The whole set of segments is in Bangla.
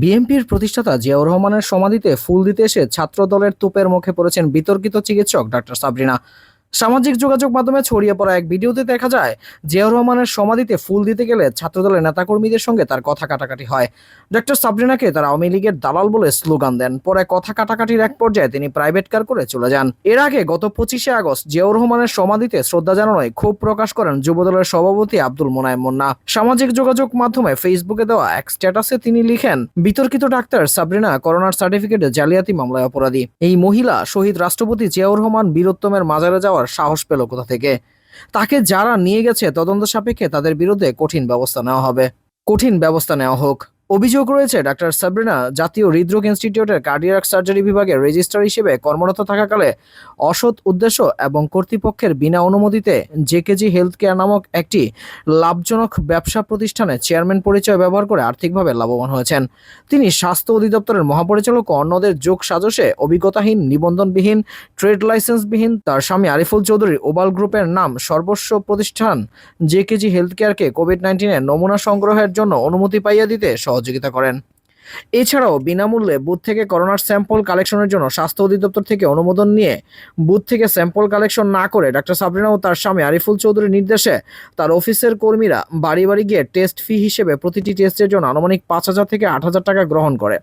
বিএনপির প্রতিষ্ঠাতা জিয়াউর রহমানের সমাধিতে ফুল দিতে এসে ছাত্র দলের তোপের মুখে পড়েছেন বিতর্কিত চিকিৎসক ডাক্তার সাবরিনা। সামাজিক যোগাযোগ মাধ্যমে ছড়িয়ে পড়া এক ভিডিওতে দেখা যায়, জিয়াউর রহমানের সমাধিতে ফুল দিতে গেলে ছাত্রদলের নেতাকর্মীদের সঙ্গে তার কথা কাটাকাটি হয়। ডক্টর সাবরিনাকে তারা আওয়ামী লীগের দালাল বলে স্লোগান দেন। পরে কথা কাটাকাটির এক পর্যায়ে তিনি প্রাইভেট কার করে চলে যান। এর আগে গত পঁচিশে আগস্ট জিয়াউর রহমানের সমাধিতে শ্রদ্ধা জানানোয় ক্ষোভ প্রকাশ করেন যুবদলের সভাপতি আব্দুল মোনায়েম মুন্না। সামাজিক যোগাযোগ মাধ্যমে ফেসবুকে দেওয়া এক স্ট্যাটাসে তিনি লিখেন, বিতর্কিত ডাক্তার সাবরিনা করোনার সার্টিফিকেটে জালিয়াতি মামলায় অপরাধী। এই মহিলা শহীদ রাষ্ট্রপতি জিয়াউর রহমান বীরত্তমের মাজারে যাওয়ার সাহস পেল কোথা থেকে? তাকে যারা নিয়ে গেছে তদন্ত সাপেক্ষে তাদের বিরুদ্ধে কঠিন ব্যবস্থা নেওয়া হবে। কঠিন ব্যবস্থা নেওয়া হোক। অভিযোগ রয়েছে, ডাক্তার সাবরিনা, জাতীয় হৃদরোগ ইনস্টিটিউটের কার্ডিয়াক সার্জারি বিভাগের রেজিস্ট্রার হিসেবে কর্মরত থাকাকালে অসৎ উদ্দেশ্য এবং কর্তৃপক্ষের বিনা অনুমতিতে জেকেজি হেলথ কেয়ার নামক একটি লাভজনক ব্যবসা প্রতিষ্ঠানে চেয়ারম্যান পরিচয় ব্যবহার করে আর্থিকভাবে লাভবান হয়েছেন। তিনি স্বাস্থ্য অধিদপ্তরের মহাপরিচালক অন্যদের যোগ সাজসে অভিজ্ঞতাহীন, নিবন্ধনবিহীন, ট্রেড লাইসেন্সবিহীন তার স্বামী আরিফুল চৌধুরী ওবাল গ্রুপের নাম সর্বস্ব প্রতিষ্ঠান জেকেজি হেলথ কেয়ারকে কোভিড নাইন্টিনের নমুনা সংগ্রহের জন্য অনুমতি পাইয়া দিতে সহযোগিতা করেন। এছাড়াও বিনামূল্যে বুথ থেকে করোনার স্যাম্পল কালেকশনের জন্য স্বাস্থ্য অধিদপ্তর থেকে অনুমোদন নিয়ে বুথ থেকে স্যাম্পল কালেকশন না করে ডাক্তার সাবরিনা ও তার স্বামী আরিফুল চৌধুরীর নির্দেশে তার অফিসের কর্মীরা বাড়ি বাড়ি গিয়ে টেস্ট ফি হিসেবে প্রতিটি টেস্টের জন্য আনুমানিক পাঁচ হাজার থেকে আট হাজার টাকা গ্রহণ করে,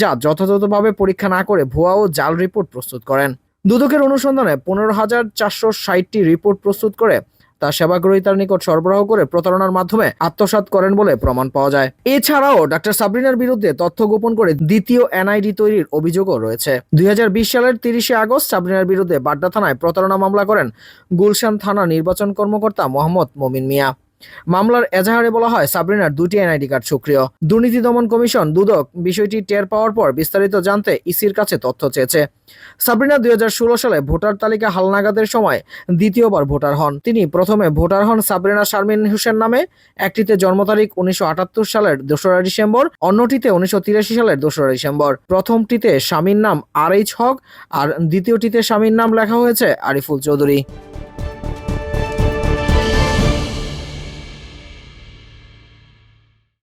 যা যথাযথভাবে পরীক্ষা না করে ভুয়া ও জাল রিপোর্ট প্রস্তুত করেন। দুদকের অনুসন্ধানে পনেরো হাজার চারশো ষাটটি রিপোর্ট প্রস্তুত করে তা সেবাগ্রহীতার নিকট সরবরাহ করে প্রতারণার মাধ্যমে আত্মসাত করেন বলে প্রমাণ পাওয়া যায়। এছাড়াও ডাক্তার সাবরিনার বিরুদ্ধে তথ্য গোপন করে দ্বিতীয় এনআইডি তৈরির অভিযোগও রয়েছে। দুই হাজার বিশ সালের তিরিশে আগস্ট সাবরিনার বিরুদ্ধে বাড্ডা থানায় প্রতারণা মামলা করেন গুলশান থানা নির্বাচন কর্মকর্তা মোহাম্মদ মমিন মিয়া। মামলার এজাহারে বলা হয়, সাবরিনার দুটি এনআইডি কার্ড সক্রিয়। দুর্নীতি দমন কমিশন, দুদক, বিষয়টি টের পাওয়ার পর বিস্তারিত জানতে ইসির কাছে তথ্য চেয়েছে। সাবরিনা দুই সালে ভোটার তালিকা হালনাগাদের সময় দ্বিতীয়বার ভোটার হন। তিনি প্রথমে ভোটার হন সাবরিনা শারমিন হোসেন নামে, একটিতে জন্ম তারিখ উনিশশো আটাত্তর সালের দোসরা ডিসেম্বর, অন্যটিতে উনিশশো তিরাশি সালের দোসরা ডিসেম্বর। প্রথমটিতে স্বামীর নাম আর এইচ হক, আর দ্বিতীয়টিতে স্বামীর নাম লেখা হয়েছে আরিফুল চৌধুরী।